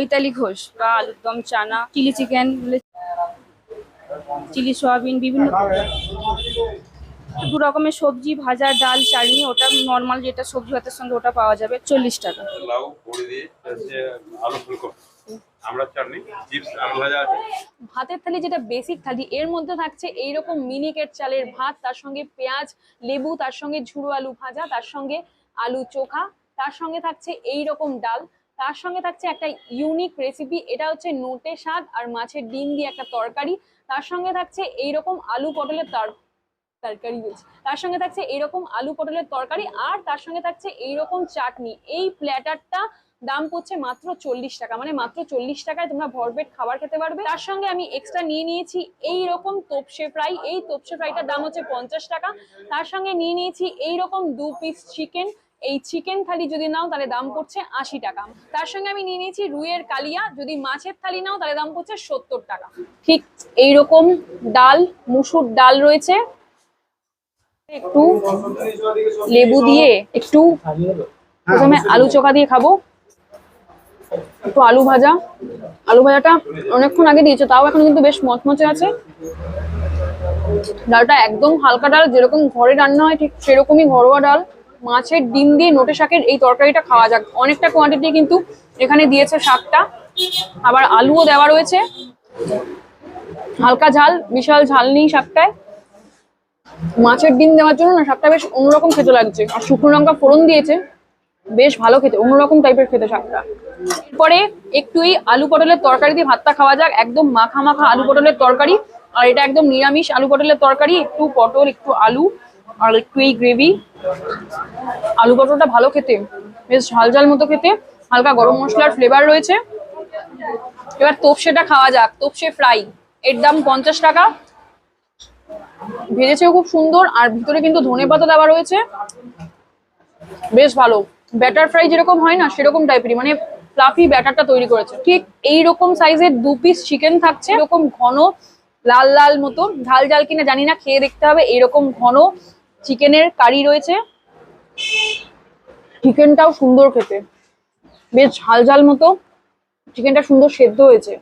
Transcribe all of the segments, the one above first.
চৈতালি ঘোষ বা আলুর দম চানা চিলি চিকেন চিলি সয়াবিন বিভিন্ন দু রকমের সবজি ভাজা ডাল চাটনি ওটা নর্মাল যেটা সবজি ভাতের সঙ্গে ওটা পাওয়া যাবে চল্লিশ টাকা। লাউ দিয়ে আলু ফুলকপি। ভাতের থালি যেটা বেসিক থালি এর মধ্যে থাকছে এইরকম মিনিকেট চালের ভাত তার সঙ্গে পেঁয়াজ লেবু তার সঙ্গে ঝুড়ো আলু ভাজা তার সঙ্গে আলু চোখা তার সঙ্গে থাকছে এই রকম ডাল তার সঙ্গে থাকছে একটা ইউনিক রেসিপি এটা হচ্ছে নোটে শাক আর মাছের ডিম দিয়ে একটা তরকারি। তার সঙ্গে থাকছে এই রকম আলু পটলের তর, তরকারি বলছি। তার সঙ্গে থাকছে এরকম আলু পটলের তরকারি আর তার সঙ্গে থাকছে এইরকম চাটনি। এই প্ল্যাটারটা দাম পড়ছে মাত্র চল্লিশ টাকা। মানে মাত্র চল্লিশ টাকায় তোমরা ভরপেট খাবার খেতে পারবে। তার সঙ্গে আমি এক্সট্রা নিয়ে নিয়েছি এই রকম তোপসে ফ্রাই এই তোপসে ফ্রাইটার দাম হচ্ছে পঞ্চাশ টাকা। তার সঙ্গে নিয়ে নিয়েছি এই রকম দু পিস চিকেন এই চিকেন থালি যদি নাও তাহলে দাম পড়ছে আশি টাকা। তার সঙ্গে আমি নিয়ে নিয়েছি রুইয়ের কালিয়া যদি মাছের থালি নাও তাহলে দাম পড়ছে সত্তর টাকা। ঠিক এই রকম ডাল মুসুর ডাল রয়েছে। একটু লেবু দিয়ে একটু প্রথমে আলু চোখা দিয়ে খাব। একটু আলু ভাজা। আলু ভাজাটা অনেকক্ষণ আগে দিয়েছে তাও এখন কিন্তু বেশ মচমচে আছে। ডালটা একদম হালকা ডাল যেরকম ঘরে রান্না হয় ঠিক সেরকমই ঘরোয়া ডাল। মাছের ডিম দিয়ে নোটে শাকের এই তরকারিটা খাওয়া যাক। অনেকটা কোয়ান্টিটি কিন্তু এখানে দিয়েছে শাকটা। আবার আলুও দেওয়া রয়েছে। হালকা ঝাল, বিশাল ঝাল নেই শাকটায়। মাছের ডিম দেওয়ার জন্য না শাকটা বেশ অন্যরকম খেতে লাগছে। আর শুকনো লঙ্কা ফোড়ন দিয়েছে। বেশ ভালো খেতে, অন্যরকম টাইপের খেতে শাকটা। এরপরে একটু এই আলু পটলের তরকারি দিয়ে ভাতটা খাওয়া যাক। একদম মাখা মাখা আলু পটলের তরকারি। আর এটা একদম নিরামিষ আলু পটলের তরকারি। একটু পটল, একটু আলু। আর একটু এই গ্রেভি। আলু পটলটা ভালো খেতে, বেশ ঝাল ঝাল মতো খেতে, হালকা গরম মশলার ফ্লেভার রয়েছে। এবার তোপসেটা খাওয়া যাক, তোপসে ফ্রাই এর দাম পঞ্চাশ টাকা। ভেজেছেও খুব সুন্দর, আর ভিতরে কিন্তু ধনে পাতা দেওয়া রয়েছে। বেশ ভালো ব্যাটার ফ্রাই যেরকম হয় না, সেরকম টাইপেরই মানে ফ্লাফি ব্যাটারটা তৈরি করেছে। ঠিক এই রকম সাইজের দু পিস চিকেন থাকছে, এরকম ঘন, লাল লাল মতো, ঝাল ঝাল কিনা জানি না, খেয়ে দেখতে হবে এরকম ঘন চিকেনের কারি রয়েছে। চিকেনটাও সুন্দর খেতে। বেশ ঝাল ঝাল মতো। চিকেনটা সুন্দর সেদ্ধ হয়েছে।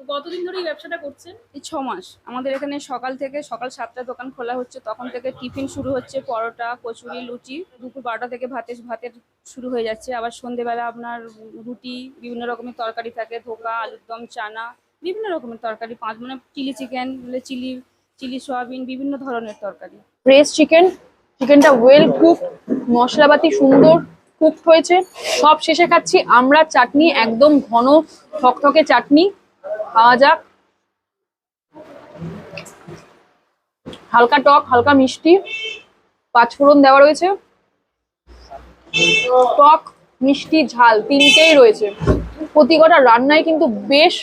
তো কতদিন ধরে এই ব্যবসাটা করছেন? এই ছ মাস। আমাদের এখানে সকাল থেকে সকাল সাতটায় দোকান খোলা হচ্ছে। তখন থেকে টিফিন শুরু হচ্ছে পরোটা কচুরি লুচি। দুপুর বারোটা থেকে ভাতের ভাতের শুরু হয়ে যাচ্ছে। আবার সন্ধেবেলা আপনার রুটি বিভিন্ন রকমের তরকারি থাকে। ধোকা আলুর দম চানা বিভিন্ন রকমের তরকারি। পাঁচ মানে chilli chicken chilli chilli soyabean, বিভিন্ন ধরনের তরকারি। ফ্রেশ চিকেন চিকেনটা ওয়েল কুক মশলাপাতি সুন্দর কুকড হয়েছে। সব শেষে খাচ্ছি আমরা চাটনি, একদম ঘন ঠকঠকে চাটনি। খাওয়া যাক। হালকা টক, হালকা মিষ্টি পাঁচফোড়ন দেওয়া রয়েছে। টক, মিষ্টি, ঝাল তিনটেই রয়েছে। প্রতি কটা রান্নায় কিন্তু বেশ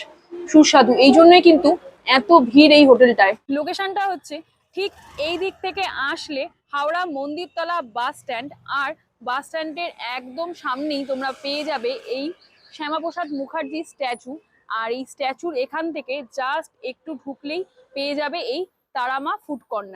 সুস্বাদু। এই জন্যই কিন্তু এত ভিড় এই হোটেলটায়। লোকেশনটা হচ্ছে ঠিক এই দিক থেকে আসলে হাওড়া মন্দিরতলা বাস স্ট্যান্ড আর বাস স্ট্যান্ডের একদম সামনেই তোমরা পেয়ে যাবে এই শ্যামাপ্রসাদ মুখার্জি স্ট্যাচু। আর এই স্ট্যাচুর এখান থেকে জাস্ট একটু ঢুকলেই পেয়ে যাবে এই তারামা ফুড কর্নার